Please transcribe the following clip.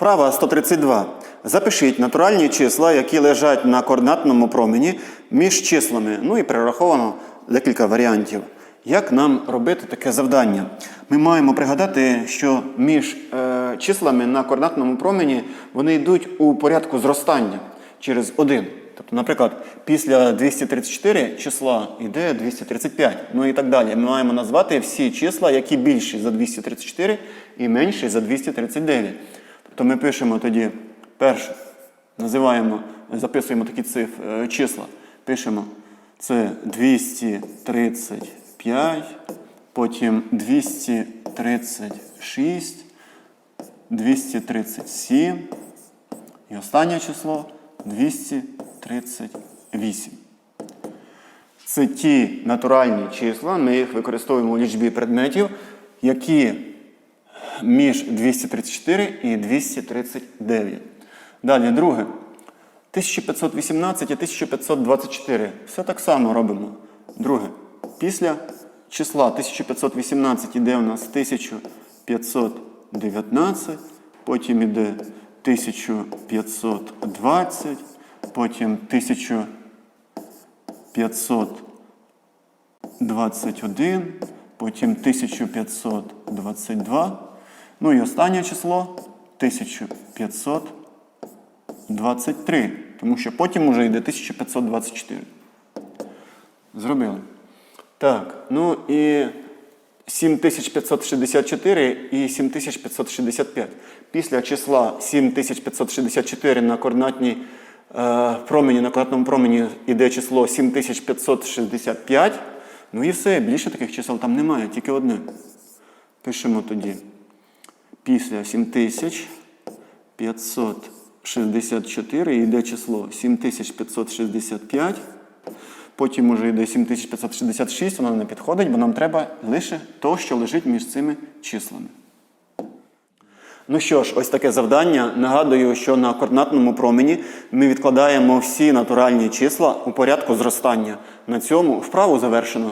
Вправа 132. Запишіть натуральні числа, які лежать на координатному промені між числами. Ну і перераховано декілька варіантів. Як нам робити таке завдання? Ми маємо пригадати, що між е, числами на координатному промені вони йдуть у порядку зростання через 1. Тобто, наприклад, після 234 числа йде 235, ну і так далі. Ми маємо назвати всі числа, які більші за 234 і менші за 239. Тобто ми пишемо тоді перше, називаємо, записуємо такі цифри, числа. Пишемо це 235, потім 236, 237 і останнє число 238. Це ті натуральні числа, ми їх використовуємо у лічбі предметів, які між 234 і 239. Далі, друге. 1518 і 1524. Все так само робимо. Друге. Після числа 1518 іде у нас 1519, потім іде 1520, потім 1521, потім 1522. Ну і останнє число 1523, тому що потім вже йде 1524. Зробили. Так, ну і 7564 і 7565. Після числа 7564 на координатній е, промені, на координатному промені йде число 7565. Ну і все, більше таких чисел там немає, тільки одне. Пишемо тоді. Після 7564 йде число 7565. Потім уже йде 7566, воно не підходить, бо нам треба лише то, що лежить між цими числами. Ну що ж, ось таке завдання. Нагадую, що на координатному промені ми відкладаємо всі натуральні числа у порядку зростання. На цьому вправу завершено.